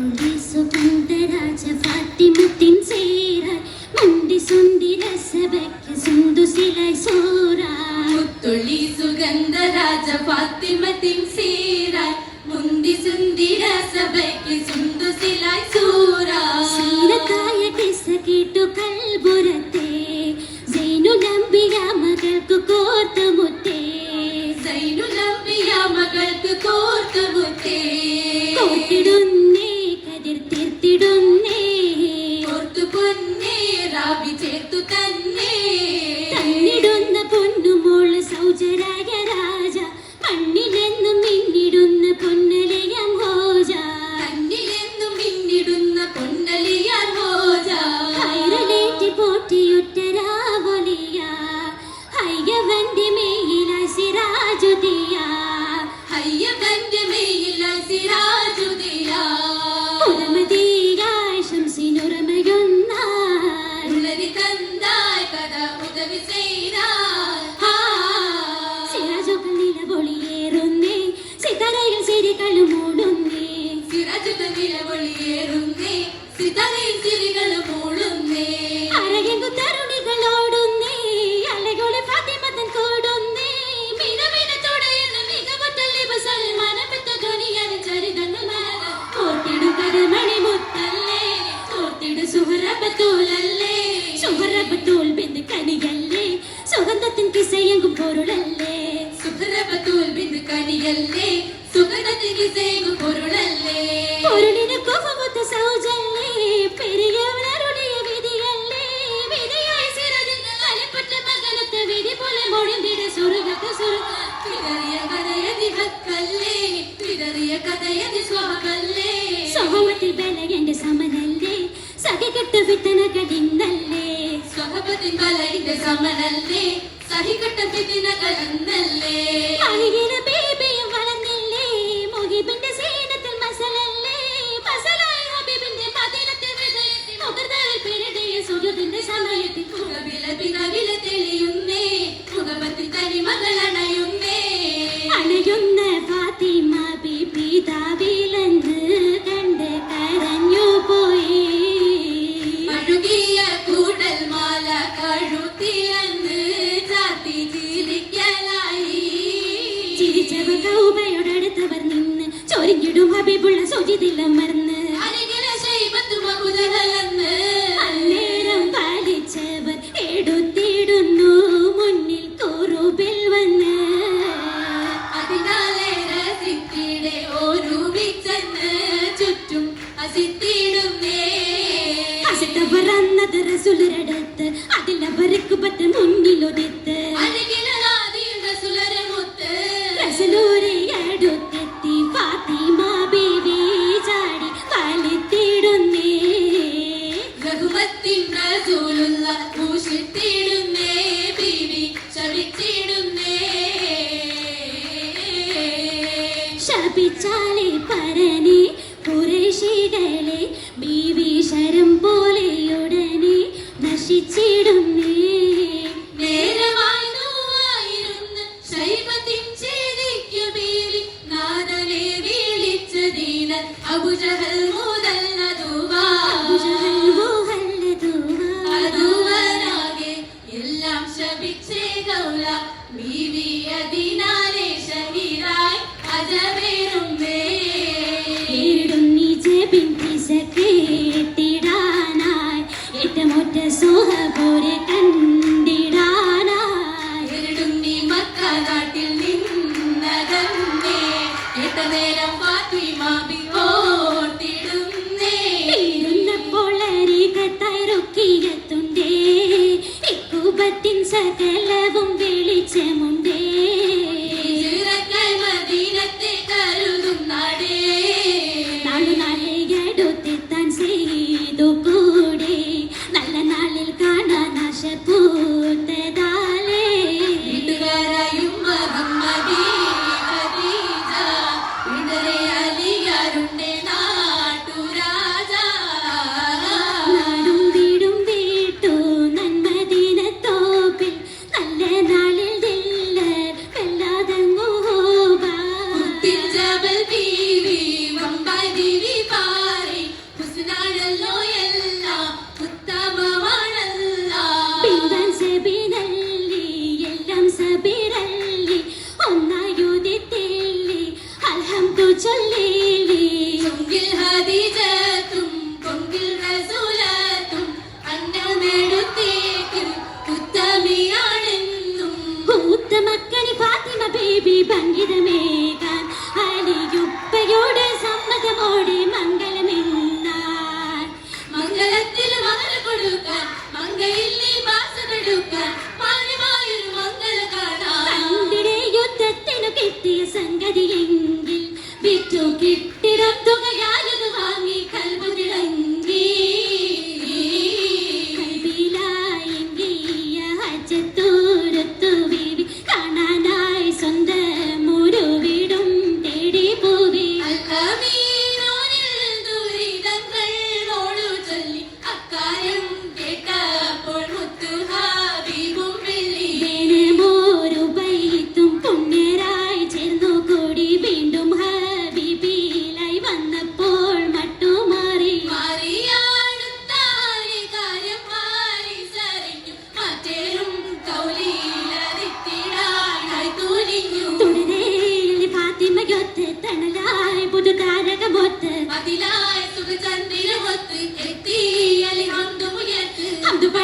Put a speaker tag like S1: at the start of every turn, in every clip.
S1: മുത്തുളി സുഗന്ധരാജ ഫാത്തിമത്തിൻ സേരാൻ മുണ്ടി സുന്ദി രസബയ്ക്ക് സുന്ദു സിലായി സോറാൻ
S2: മുത്തുള്ളി സുഗന്ധരാജ ഫാത്തിമത്തിൻ സീരാൻ
S1: പോറ്റിയുറ്റരാവൊലിയ ഹയ്യവന്റെ മേയില സിരാജുദിയ
S2: അയ്യവന്റെ മേയില സിരാജുദിയ
S1: പുരമതിയായി ശംസിനുറമയൊന്നാൾ
S2: ഉള്ളരി തന്തായ് കഥ ഉദവി
S1: നിലപൊളിയേറുന്നേ സിതറയിൽ സിരികളും മൂടുന്നേ.
S2: സിരാജുക നിലവൊളിയേറുന്നേ സിതറയിൽ
S1: ಸೇಯಂಗು
S2: ಪೊರುಳಲ್ಲೇ ಸುಖರವ ತೋಲ್ಬಿಂದು ಕಲಿಯಲ್ಲೇ ಸುಖದನಿಗೆ
S1: ಸೇಯಂಗು ಪೊರುಳಲ್ಲೇ ಪೊರುಳಿನ ಕೋಪ ಮತ್ತು ಸೌಜಲ್ಲೇ ಪೆರಿಯವರ ರುಡಿಯ ವಿಧಿಯಲ್ಲೇ ವಿಧಿಯಾಯ ಸಿರದಿಂದ ಅಲೆಪಟ್ಟ ಮಗನತ್ತ ವಿಧಿ
S2: ಪೊಲೆ ಮೊಡಿಂದಿಡ ಸುರಗತ ಸುರಗ ಪಿದರಿಯ ಕದಯದಿ
S1: ಹಕ್ಕಲ್ಲೇ ಪಿದರಿಯ ಕದಯದಿ ಸ್ವಹಕಲ್ಲೇ ಸಹಮತಿ ಬೆಲಗೆಂಡ ಸಮನಲ್ಲೇ
S2: ಸಗೆ ಕೆಟ್ಟ ವಿತ್ತನ ಕಡಿಂದಲ್ಲೇ ಸ್ವಹಪತಿ ಬಲ
S1: ಇದ್ದ ಸಮನಲ್ಲೇ ಸಹಿಕಟ್ಟ ಬಿದಿನಗಳನ್ನು ഹബീബുള്ള സുജിതിലമർന്ന് അന്നേരം പാലിച്ചവർ എടുത്തിടുന്നു. മുന്നിൽ കൂറുബിൽ വന്ന്
S2: അതിനാലെ രസിത്തിടെ ഒരുമിച്ചെന്ന് ചുറ്റും അസിത്തിടുന്നേ.
S1: അസിട്ടവർ അന്നത് റസുലരടുത്ത് അതിലവർക്ക് പറ്റ മുന്നിലൊതുത്ത് പേരിടുന്നീ ജബിൻ കിസ കേട്ടിടാനായി. ഏറ്റമൊറ്റ സോഹപൂരെ കണ്ടിടാനായി.
S2: ഇരുടുന്നി മക്ക നാട്ടിൽ നിന്നകന്നേ. എട്ട ഫാത്തിമ ബി
S1: ഇരുന്നപ്പോൾ അരികത്തായി റുക്കിയെത്തുണ്ടേ സകലവും Gemini. ഭംഗിതമേകാൻ അലിയുപ്പയോട് സമ്മതമോടെ മംഗളമെന്നാൽ
S2: മംഗളത്തിൽ മകൾ കൊടുക്കാൻ മംഗയിൽ നീ വാസമെടുക്കാൻ മാന്യമായൊരു മംഗള
S1: കാണാൻ യുദ്ധത്തിനു കിട്ടിയ സംഗതിയെങ്കിൽ വിറ്റു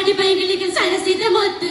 S2: ಗಾದಿ ಬೈಗಳಿಗೆ ಸಳಸಿದ ಮೊತ್ತು